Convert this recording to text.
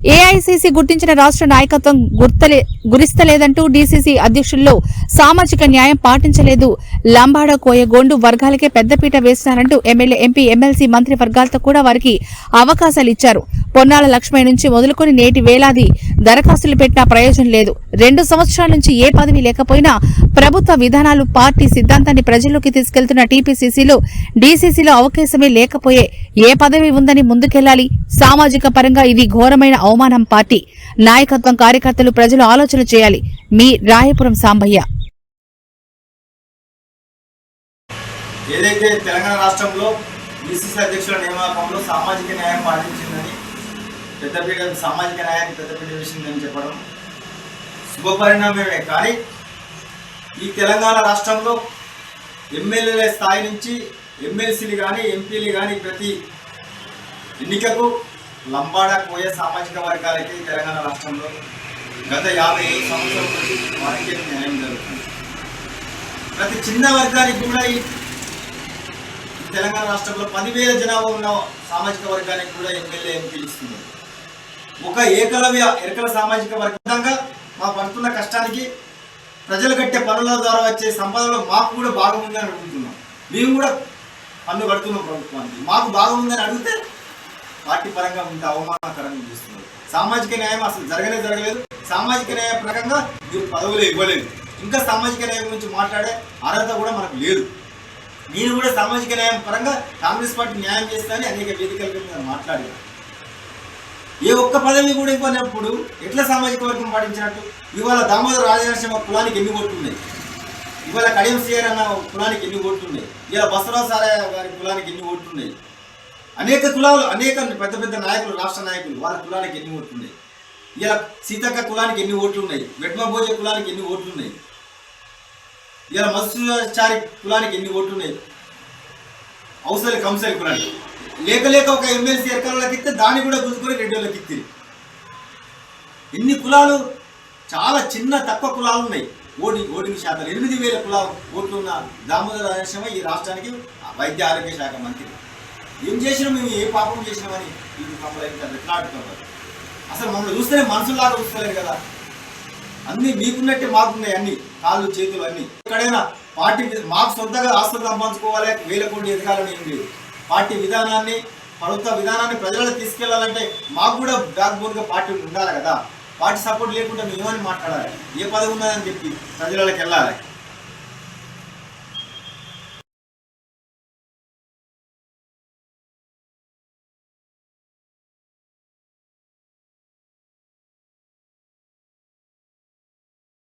AICC గుర్తించిన రాష్ట్ర నాయకత్వం గుర్తలే గురిస్తలేదంటూ డీసీసీ అధ్యక్షుల్లో సామాజిక న్యాయం పాటించలేదు. లంబాడ కోయ గోండు వర్గాలకే పెద్దపీట వేస్తున్నారంటూ ఎమ్మెల్యే ఎంపీ ఎమ్మెల్సీ మంత్రి వర్గాలతో కూడా వారికి అవకాశాలు ఇచ్చారు. పొన్నాల లక్ష్మయ్య నుంచి మొదలుకొని నేటి వేలాది దరఖాస్తులు పెట్టినా ప్రయోజనం లేదు. రెండు సంవత్సరాల నుంచి ఏ పదవి లేకపోయినా ప్రభుత్వ విధానాలు పార్టీ సిద్ధాంతాన్ని ప్రజల్లోకి తీసుకెళ్తున్న టీపీసీసీలో డీసీసీలో అవకాశమే లేకపోయే ఏ పదవి ఉందని ముందుకెళ్ళాలి సామాజిక పరంగా ఇది ఘోరమైన అవమానం పార్టీ. నాయకత్వం కార్యకర్తలు ప్రజలు ఆలోచన చేయాలి. మీ రాయపురం సాంబయ్య. ఏదైతే తెలంగాణ రాష్ట్రంలో బీసీసీ అధ్యక్షుల నియామకంలో సామాజిక న్యాయం పాటించిందని పెద్దపీట సామాజిక న్యాయానికి పెద్దపీట వేసిందని చెప్పడం శుభపరిణామమే. కానీ ఈ తెలంగాణ రాష్ట్రంలో ఎమ్మెల్యేల స్థాయి నుంచి ఎమ్మెల్సీలు కానీ ఎంపీలు కానీ ప్రతి ఎన్నికకు లంబాడ కోయ సామాజిక వర్గాలకి తెలంగాణ రాష్ట్రంలో గత యాభై ఐదు సంవత్సరాల నుంచి వారికి న్యాయం జరుగుతుంది. ప్రతి చిన్న వర్గానికి కూడా ఈ ఈ తెలంగాణ రాష్ట్రంలో పదివేల జనాభా ఉన్న సామాజిక వర్గానికి కూడా ఎమ్మెల్యే ఎంపీలు ఇస్తున్నారు. ఒక ఏకలవ్య ఎరకల సామాజిక వర్గంగా మా పడుతున్న కష్టానికి ప్రజలు కట్టే పనుల ద్వారా వచ్చే సంపదలో మాకు కూడా భాగం అడుగుతున్నాం. మేము కూడా పన్ను కడుతున్నాం ప్రభుత్వానికి. మాకు బాగుందని అడిగితే పార్టీ పరంగా ఉంటే అవమానకరంగా చేస్తున్నారు. సామాజిక న్యాయం అసలు జరగనే జరగలేదు. సామాజిక న్యాయ పరంగా మీరు పదవులు ఇవ్వలేదు. ఇంకా సామాజిక న్యాయం గురించి మాట్లాడే అర్హత కూడా మనకు లేదు. నేను కూడా సామాజిక న్యాయం పరంగా కాంగ్రెస్ పార్టీ న్యాయం చేస్తానని అనేక వేదికల మీద మాట్లాడాను ఏ ఒక్క పదవి కూడా ఇవ్వనప్పుడు ఎట్లా సామాజిక వర్గం పాటించినట్టు? ఇవాళ దామోదర రాజనరసింహ కులానికి ఎన్ని ఓట్లు ఉన్నాయి? ఇవాళ కడియం అన్న కులానికి ఎన్ని ఓట్లు ఉన్నాయి? ఇలా బసవరావు సారయ్య గారి కులానికి ఎన్ని ఓట్లు ఉన్నాయి? అనేక కులాలు అనేక పెద్ద పెద్ద నాయకులు రాష్ట్ర నాయకులు వాళ్ళ కులానికి ఎన్ని ఓట్లున్నాయి ఇలా సీతక్క కులానికి ఎన్ని ఓట్లు ఉన్నాయి? వెట్మభోజ కులానికి ఎన్ని ఓట్లు ఉన్నాయి? ఇలా మత్స్యచారి కులానికి ఎన్ని ఓట్లు ఉన్నాయి? అవసరం కంసలి కులానికి. లేక లేక ఒక ఎమ్మెల్సీ ఎరకాలకి ఇస్తే దాన్ని కూడా గుంజుకొని రెండేళ్ళకి ఇచ్చింది ఇన్ని కులాలు చాలా చిన్న తక్కువ కులాలు ఉన్నాయి. ఓటి ఓటింగ్ శాతం. ఎనిమిది వేల కులాలు ఓట్లు ఉన్న దామోదర రాజేశ్వర ఈ రాష్ట్రానికి వైద్య ఆరోగ్య శాఖ మంత్రి. ఏం చేసినా మేము? ఏ పాపం చేసినామని ఇది మమ్మల్ని రెట్లాడుతున్నారు అసలు మమ్మల్ని చూస్తేనే మనసులాగా చూస్తలేరు కదా. అన్ని మీకున్నట్టే మాకున్నాయి అన్ని. కాళ్ళు చేతులు అన్ని. ఎక్కడైనా పార్టీ మాకు సొంతగా ఆస్తులు సంపాదించుకోవాలి వేల కోటి ఎదగాలని ఏం లేదు. పార్టీ విధానాన్ని ప్రభుత్వ విధానాన్ని ప్రజలకు తీసుకెళ్ళాలంటే మాకు కూడా బ్యాక్ బోన్గా పార్టీ ఉండాలి కదా. పార్టీ సపోర్ట్ లేకుండా మేము ఏమని మాట్లాడాలి? ఏ పదవి ఉన్నదని చెప్పి ప్రజలకు వెళ్ళాలి.